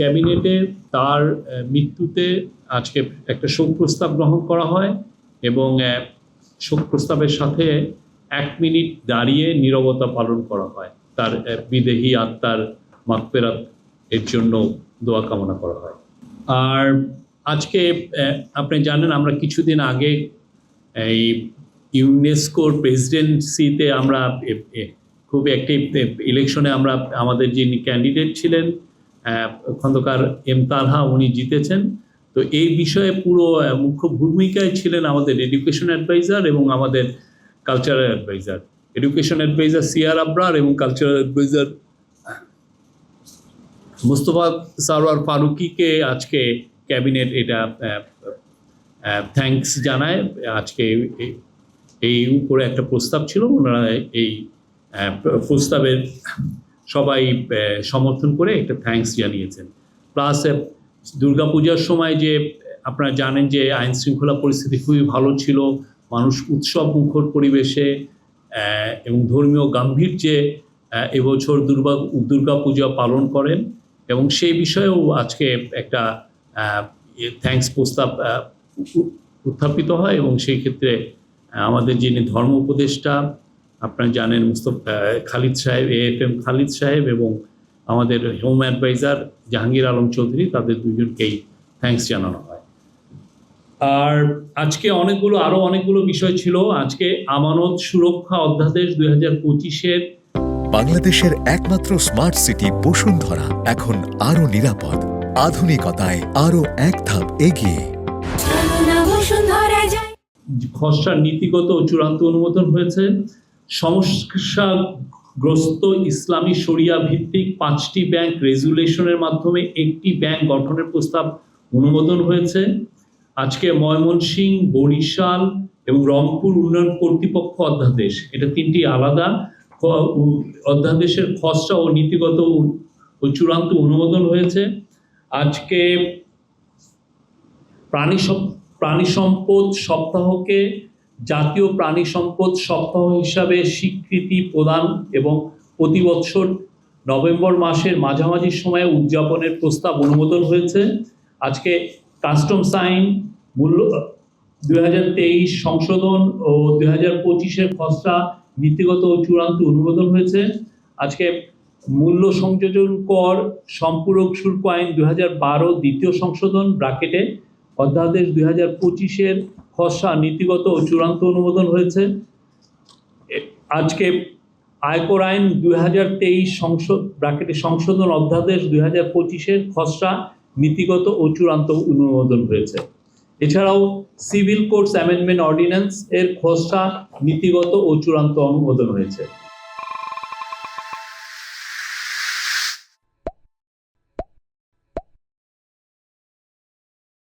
ক্যাবিনেটে তার মৃত্যুতে আজকে একটা শোক প্রস্তাব গ্রহণ করা হয় এবং শোক প্রস্তাবের সাথে এক মিনিট দাঁড়িয়ে নীরবতা পালন করা হয়। তার বিদেহী আত্মার মাগফেরাত এর জন্য দোয়া কামনা করা হয়। আর আজকে আপনি জানেন আমরা কিছুদিন আগে এই ইউনেস্কোর প্রেসিডেন্সিতে আমরা খুব একটি ইলেকশনে আমরা, আমাদের যিনি ক্যান্ডিডেট ছিলেন খন্দকার এম তালহা উনি জিতেছেন। তো এই বিষয়ে পুরো মুখ্য ভূমিকায় ছিলেন আমাদের এডুকেশন অ্যাডভাইজার এবং আমাদের cultural adviser education adviser C R Abrar এবং কালচারাল অ্যাডভাইজার মুস্তফা সারোয়ার ফারুকিকে আজকে ক্যাবিনেট এটা থ্যাঙ্কস জানায়। আজকে এই উপরে একটা প্রস্তাব ছিল, ওনারা এই প্রস্তাবের সবাই সমর্থন করে একটা থ্যাঙ্কস জানিয়েছেন। প্লাস দুর্গাপূজার সময় যে, আপনারা জানেন যে আইন শৃঙ্খলা পরিস্থিতি খুবই ভালো ছিল। মানুষ উৎসব মুখর পরিবেশে এবং ধর্মীয় গাম্ভীর্যে এবছর দুর্গা, দুর্গাপূজা পালন করেন। এবং সেই বিষয়েও আজকে একটা থ্যাঙ্কস প্রস্তাব উত্থাপিত হয়। এবং সেই ক্ষেত্রে আমাদের যিনি ধর্ম উপদেষ্টা আপনারা জানেন মুস্তফ খালিদ সাহেব এ এফ এম খালিদ সাহেব এবং আমাদের হোম অ্যাডভাইজার জাহাঙ্গীর আলম চৌধুরী তাদের দুজনকেই থ্যাঙ্কস জানানো হয়। আর আজকে অনেকগুলো আরও অনেকগুলো বিষয় ছিল। আজকে আমানত সুরক্ষা অধ্যাদেশ দুই হাজার পঁচিশের বাংলাদেশের একমাত্র স্মার্ট সিটি বসুন্ধরা এখন আরও নিরাপদ। আধুনিকতায় আরও এক ধাপ এগিয়ে। না বসুন্ধরা যায় খসড়া নীতিগত চূড়ান্ত অনুমোদন হয়েছে। সমস্যাগ্রস্ত ইসলামী শরিয়া ভিত্তিক পাঁচটি ব্যাংক রেজুলেশনের মাধ্যমে একটি ব্যাংক গঠনের প্রস্তাব অনুমোদন হয়েছে। আজকে ময়মনসিংহ বরিশাল এবং রংপুর উন্নয়ন কর্তৃপক্ষ অধ্যাদেশ। এটা তিনটি আলাদা। অধ্যাদেশের খসড়া ও নীতিগত চূড়ান্ত অনুমোদন হয়েছে। আজকে প্রাণী প্রাণী সম্পদ সপ্তাহকে জাতীয় প্রাণী সম্পদ সপ্তাহ হিসাবে স্বীকৃতি প্রদান এবং প্রতি বছর নভেম্বর মাসের মাঝামাঝি সময়ে উদযাপনের প্রস্তাব অনুমোদন হয়েছে। আজকে কাস্টমস আইন, মূল্য দুই হাজার তেইশ সংশোধন ও দুই হাজার পঁচিশের খসড়া নীতিগত ও চূড়ান্ত অনুমোদন হয়েছে। আজকে মূল্য সংযোজন কর সম্পূরক শুল্ক আইন দুই হাজার বারো দ্বিতীয় সংশোধন ব্রাকেটে অধ্যাদেশ দুই হাজার পঁচিশের খসড়া নীতিগত ও চূড়ান্ত অনুমোদন হয়েছে। আজকে আয়কর আইন দুই হাজার তেইশ সংশোধ ব্রাকেটে সংশোধন অধ্যাদেশ দুই হাজার পঁচিশের খসড়া নীতিগত ও চূড়ান্ত অনুমোদন হয়েছে। এছাড়াও সিভিল কোর্টস অ্যামেন্ডমেন্ট অর্ডিন্যান্স এর খসড়া নীতিগত ও চূড়ান্ত অনুমোদন হয়েছে।